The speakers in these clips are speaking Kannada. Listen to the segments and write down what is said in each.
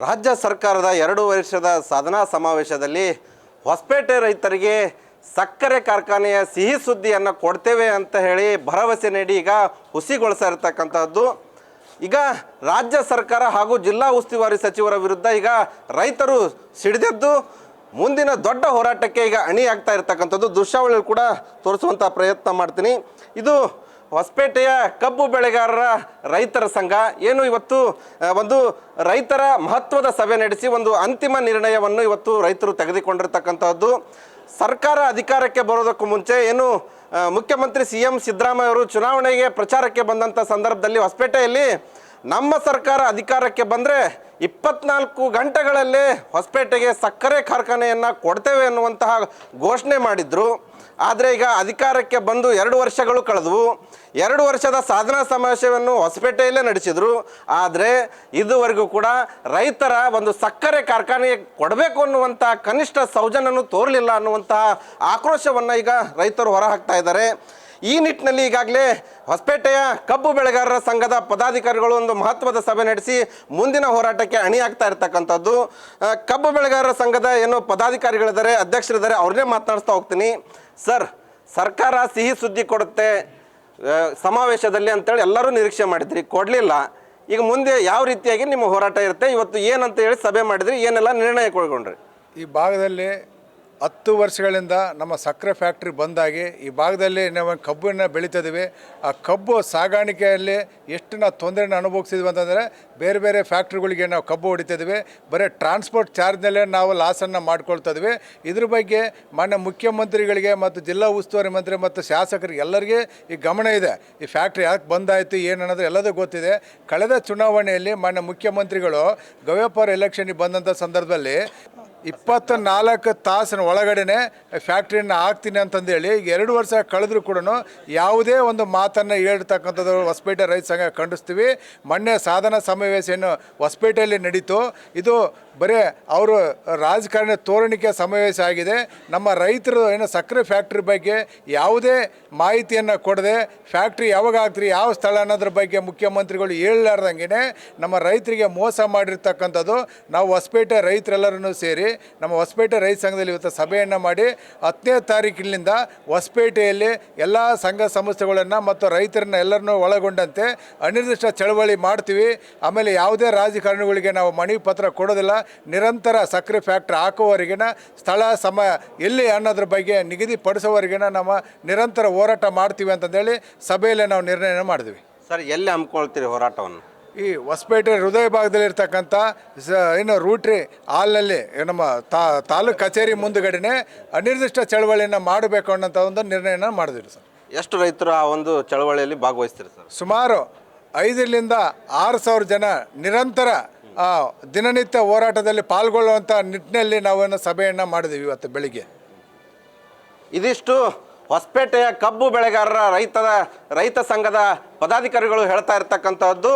ರಾಜ್ಯ ಸರ್ಕಾರದ ಎರಡು ವರ್ಷದ ಸಾಧನಾ ಸಮಾವೇಶದಲ್ಲಿ ಹೊಸಪೇಟೆ ರೈತರಿಗೆ ಸಕ್ಕರೆ ಕಾರ್ಖಾನೆಯ ಸಿಹಿ ಸುದ್ದಿಯನ್ನು ಕೊಡ್ತೇವೆ ಅಂತ ಹೇಳಿ ಭರವಸೆ ನೀಡಿ ಈಗ ಹುಸಿಗೊಳಿಸ್ತಾ ಇರತಕ್ಕಂಥದ್ದು ಈಗ ರಾಜ್ಯ ಸರ್ಕಾರ ಹಾಗೂ ಜಿಲ್ಲಾ ಉಸ್ತುವಾರಿ ಸಚಿವರ ವಿರುದ್ಧ ಈಗ ರೈತರು ಸಿಡಿದೆದ್ದು ಮುಂದಿನ ದೊಡ್ಡ ಹೋರಾಟಕ್ಕೆ ಈಗ ಅಣಿಯಾಗ್ತಾ ಇರ್ತಕ್ಕಂಥದ್ದು ದೃಶ್ಯಾವಳಿ ಕೂಡ ತೋರಿಸುವಂಥ ಪ್ರಯತ್ನ ಮಾಡ್ತೀನಿ. ಇದು ಹೊಸಪೇಟೆಯ ಕಬ್ಬು ಬೆಳೆಗಾರರ ರೈತರ ಸಂಘ ಏನು ಇವತ್ತು ಒಂದು ರೈತರ ಮಹತ್ವದ ಸಭೆ ನಡೆಸಿ ಒಂದು ಅಂತಿಮ ನಿರ್ಣಯವನ್ನು ಇವತ್ತು ರೈತರು ತೆಗೆದುಕೊಂಡಿರ್ತಕ್ಕಂಥದ್ದು. ಸರ್ಕಾರ ಅಧಿಕಾರಕ್ಕೆ ಬರೋದಕ್ಕೂ ಮುಂಚೆ ಏನು ಮುಖ್ಯಮಂತ್ರಿ ಸಿ ಎಂ ಸಿದ್ದರಾಮಯ್ಯ ಅವರು ಚುನಾವಣೆಗೆ ಪ್ರಚಾರಕ್ಕೆ ಬಂದಂಥ ಸಂದರ್ಭದಲ್ಲಿ ಹೊಸಪೇಟೆಯಲ್ಲಿ ನಮ್ಮ ಸರ್ಕಾರ ಅಧಿಕಾರಕ್ಕೆ ಬಂದರೆ ಇಪ್ಪತ್ನಾಲ್ಕು ಗಂಟೆಗಳಲ್ಲೇ ಹೊಸಪೇಟೆಗೆ ಸಕ್ಕರೆ ಕಾರ್ಖಾನೆಯನ್ನು ಕೊಡ್ತೇವೆ ಅನ್ನುವಂತಹ ಘೋಷಣೆ ಮಾಡಿದ್ರು. ಆದರೆ ಈಗ ಅಧಿಕಾರಕ್ಕೆ ಬಂದು ಎರಡು ವರ್ಷಗಳು ಕಳೆದವು. ಎರಡು ವರ್ಷದ ಸಾಧನಾ ಸಮಾವೇಶವನ್ನು ಹೊಸಪೇಟೆಯಲ್ಲೇ ನಡೆಸಿದರು. ಆದರೆ ಇದುವರೆಗೂ ಕೂಡ ರೈತರ ಒಂದು ಸಕ್ಕರೆ ಕಾರ್ಖಾನೆಗೆ ಕೊಡಬೇಕು ಅನ್ನುವಂಥ ಕನಿಷ್ಠ ಸೌಜನ್ಯನು ತೋರಲಿಲ್ಲ ಅನ್ನುವಂತಹ ಆಕ್ರೋಶವನ್ನು ಈಗ ರೈತರು ಹೊರಹಾಕ್ತಾ ಇದ್ದಾರೆ. ಈ ನಿಟ್ಟಿನಲ್ಲಿ ಈಗಾಗಲೇ ಹೊಸಪೇಟೆಯ ಕಬ್ಬು ಬೆಳೆಗಾರರ ಸಂಘದ ಪದಾಧಿಕಾರಿಗಳು ಒಂದು ಮಹತ್ವದ ಸಭೆ ನಡೆಸಿ ಮುಂದಿನ ಹೋರಾಟಕ್ಕೆ ಅಣಿಯಾಗ್ತಾ ಇರ್ತಕ್ಕಂಥದ್ದು. ಕಬ್ಬು ಬೆಳೆಗಾರರ ಸಂಘದ ಏನು ಪದಾಧಿಕಾರಿಗಳಿದ್ದಾರೆ, ಅಧ್ಯಕ್ಷರಿದ್ದಾರೆ, ಅವ್ರನ್ನೇ ಮಾತನಾಡಿಸ್ತಾ ಹೋಗ್ತೀನಿ. ಸರ್, ಸರ್ಕಾರ ಸಿಹಿ ಸುದ್ದಿ ಕೊಡುತ್ತೆ ಸಮಾವೇಶದಲ್ಲಿ ಅಂತೇಳಿ ಎಲ್ಲರೂ ನಿರೀಕ್ಷೆ ಮಾಡಿದ್ರಿ, ಕೊಡಲಿಲ್ಲ. ಈಗ ಮುಂದೆ ಯಾವ ರೀತಿಯಾಗಿ ನಿಮ್ಮ ಹೋರಾಟ ಇರುತ್ತೆ, ಇವತ್ತು ಏನಂತ ಹೇಳಿ ಸಭೆ ಮಾಡಿದ್ರಿ, ಏನೆಲ್ಲ ನಿರ್ಣಯ ಕೊಳ್ಕೊಂಡ್ರಿ ಈ ಭಾಗದಲ್ಲಿ ಹತ್ತು ವರ್ಷಗಳಿಂದ ನಮ್ಮ ಸಕ್ಕರೆ ಫ್ಯಾಕ್ಟ್ರಿ ಬಂದಾಗಿ ಈ ಭಾಗದಲ್ಲಿ ನಾವು ಕಬ್ಬನ್ನು ಬೆಳೀತಿದ್ದೀವಿ. ಆ ಕಬ್ಬು ಸಾಗಾಣಿಕೆಯಲ್ಲಿ ಎಷ್ಟು ನಾವು ತೊಂದರೆನ ಅನುಭವಿಸಿದ್ವಿ ಅಂತಂದರೆ ಬೇರೆ ಬೇರೆ ಫ್ಯಾಕ್ಟ್ರಿಗಳಿಗೆ ನಾವು ಕಬ್ಬು ಹೊಡಿತಿದ್ವಿ ಬರೀ ಟ್ರಾನ್ಸ್ಪೋರ್ಟ್ ಚಾರ್ಜ್ನಲ್ಲೇ ನಾವು ಲಾಸನ್ನು ಮಾಡ್ಕೊಳ್ತಿದ್ವಿ ಇದ್ರ ಬಗ್ಗೆ ಮಾನ್ಯ ಮುಖ್ಯಮಂತ್ರಿಗಳಿಗೆ ಮತ್ತು ಜಿಲ್ಲಾ ಉಸ್ತುವಾರಿ ಮಂತ್ರಿ ಮತ್ತು ಶಾಸಕರಿಗೆ ಎಲ್ಲರಿಗೆ ಈ ಗಮನ ಇದೆ. ಈ ಫ್ಯಾಕ್ಟ್ರಿ ಯಾಕೆ ಬಂದಾಯಿತು, ಏನು ಎಲ್ಲದೂ ಗೊತ್ತಿದೆ. ಕಳೆದ ಚುನಾವಣೆಯಲ್ಲಿ ಮಾನ್ಯ ಮುಖ್ಯಮಂತ್ರಿಗಳು ಗವ್ಯಪ್ಪರ್ ಎಲೆಕ್ಷನ್ಗೆ ಬಂದಂಥ ಸಂದರ್ಭದಲ್ಲಿ ಇಪ್ಪತ್ತ ನಾಲ್ಕು ತಾಸಿನ ಒಳಗಡೆನೆ ಫ್ಯಾಕ್ಟ್ರಿಯನ್ನು ಹಾಕ್ತೀನಿ ಅಂತಂದೇಳಿ ಈಗ ಎರಡು ವರ್ಷ ಕಳೆದ್ರೂ ಕೂಡ ಯಾವುದೇ ಒಂದು ಮಾತನ್ನು ಹೇಳ್ತಕ್ಕಂಥದ್ದು ಹೊಸಪೇಟೆ ರೈತ ಸಂಘ ಖಂಡಿಸ್ತೀವಿ. ಮೊನ್ನೆ ಸಾಧನ ಸಮಾವೇಶ ಏನು ಹೊಸಪೇಟೆಯಲ್ಲಿ ನಡೀತು. ಇದು ಬರೀ ಅವರು ರಾಜಕಾರಣ ತೋರಣಿಕೆ ಸಮಾವೇಶ ಆಗಿದೆ. ನಮ್ಮ ರೈತರು ಏನು ಸಕ್ಕರೆ ಫ್ಯಾಕ್ಟ್ರಿ ಬಗ್ಗೆ ಯಾವುದೇ ಮಾಹಿತಿಯನ್ನು ಕೊಡದೆ ಫ್ಯಾಕ್ಟ್ರಿ ಯಾವಾಗ ಆಗ್ತೀರಿ ಯಾವ ಸ್ಥಳ ಅನ್ನೋದ್ರ ಬಗ್ಗೆ ಮುಖ್ಯಮಂತ್ರಿಗಳು ಹೇಳಲಾರ್ದಂಗೆ ನಮ್ಮ ರೈತರಿಗೆ ಮೋಸ ಮಾಡಿರ್ತಕ್ಕಂಥದ್ದು. ನಾವು ಹೊಸಪೇಟೆ ರೈತರೆಲ್ಲರೂ ಸೇರಿ ನಮ್ಮ ಹೊಸಪೇಟೆ ರೈತ ಸಂಘದಲ್ಲಿ ಇವತ್ತು ಸಭೆಯನ್ನು ಮಾಡಿ ಹತ್ತನೇ ತಾರೀಕಿನಿಂದ ಹೊಸಪೇಟೆಯಲ್ಲಿ ಎಲ್ಲ ಸಂಘ ಸಂಸ್ಥೆಗಳನ್ನು ಮತ್ತು ರೈತರನ್ನ ಎಲ್ಲರನ್ನೂ ಒಳಗೊಂಡಂತೆ ಅನಿರ್ದಿಷ್ಟ ಚಳವಳಿ ಮಾಡ್ತೀವಿ. ಆಮೇಲೆ ಯಾವುದೇ ರಾಜಕಾರಣಿಗಳಿಗೆ ನಾವು ಮನವಿ ಪತ್ರ ಕೊಡೋದಿಲ್ಲ. ನಿರಂತರ ಸಕ್ಕರೆ ಫ್ಯಾಕ್ಟ್ರಿ ಹಾಕುವವರೆಗಿನ ಸ್ಥಳ ಸಮಯ ಎಲ್ಲಿ ಅನ್ನೋದ್ರ ಬಗ್ಗೆ ನಿಗದಿಪಡಿಸೋವರೆಗಿನ ನಮ್ಮ ನಿರಂತರ ಹೋರಾಟ ಮಾಡ್ತೀವಿ ಅಂತಂದೇಳಿ ಸಭೆಯಲ್ಲಿ ನಾವು ನಿರ್ಣಯ ಮಾಡಿದ್ವಿ. ಸರ್ ಎಲ್ಲಿ ಹಮ್ಮಿಕೊಳ್ತೀರಿ ಹೋರಾಟವನ್ನು? ಈ ಹೊಸಪೇಟೆ ಹೃದಯ ಭಾಗದಲ್ಲಿರ್ತಕ್ಕಂಥ ಸ ಏನು ರೂಟ್ರಿ ಹಾಲ್ನಲ್ಲಿ ನಮ್ಮ ತಾ ತಾಲೂಕು ಕಚೇರಿ ಮುಂದುಗಡೆನೆ ಅನಿರ್ದಿಷ್ಟ ಚಳವಳಿಯನ್ನು ಮಾಡಬೇಕು ಅನ್ನೋಂಥ ಒಂದು ನಿರ್ಣಯನ ಮಾಡಿದ್ವಿ ಸರ್. ಎಷ್ಟು ರೈತರು ಆ ಒಂದು ಚಳವಳಿಯಲ್ಲಿ ಭಾಗವಹಿಸ್ತೀರಿ ಸರ್? ಸುಮಾರು ಐದರಿಂದ ಆರು ಸಾವಿರ ಜನ ನಿರಂತರ ದಿನನಿತ್ಯ ಹೋರಾಟದಲ್ಲಿ ಪಾಲ್ಗೊಳ್ಳುವಂಥ ನಿಟ್ಟಿನಲ್ಲಿ ನಾವೇನು ಸಭೆಯನ್ನು ಮಾಡಿದ್ವಿ ಇವತ್ತು ಬೆಳಿಗ್ಗೆ. ಇದಿಷ್ಟು ಹೊಸಪೇಟೆಯ ಕಬ್ಬು ಬೆಳೆಗಾರರ ರೈತದ, ರೈತ ಸಂಘದ ಪದಾಧಿಕಾರಿಗಳು ಹೇಳ್ತಾ ಇರ್ತಕ್ಕಂಥದ್ದು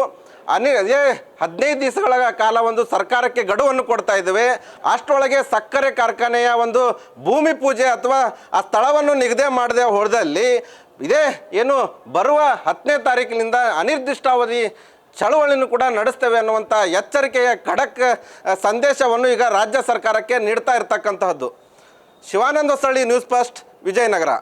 ಅನಿ ಅದೇ ಹದಿನೈದು ದಿವಸಗಳ ಕಾಲ ಒಂದು ಸರ್ಕಾರಕ್ಕೆ ಗಡುವನ್ನು ಕೊಡ್ತಾ ಇದ್ದೇವೆ. ಅಷ್ಟರೊಳಗೆ ಸಕ್ಕರೆ ಕಾರ್ಖಾನೆಯ ಒಂದು ಭೂಮಿ ಪೂಜೆ ಅಥವಾ ಆ ಸ್ಥಳವನ್ನು ನಿಗದಿ ಮಾಡದೆ ಹೊಡೆದಲ್ಲಿ ಇದೇ ಏನು ಬರುವ ಹತ್ತನೇ ತಾರೀಕಿನಿಂದ ಅನಿರ್ದಿಷ್ಟಾವಧಿ ಚಳವಳಿಯನ್ನು ಕೂಡ ನಡೆಸ್ತೇವೆ ಅನ್ನುವಂಥ ಎಚ್ಚರಿಕೆಯ ಖಡಕ್ ಸಂದೇಶವನ್ನು ಈಗ ರಾಜ್ಯ ಸರ್ಕಾರಕ್ಕೆ ನೀಡ್ತಾ ಇರ್ತಕ್ಕಂತಹದ್ದು. Shivananda Salli news first, Vijayanagara.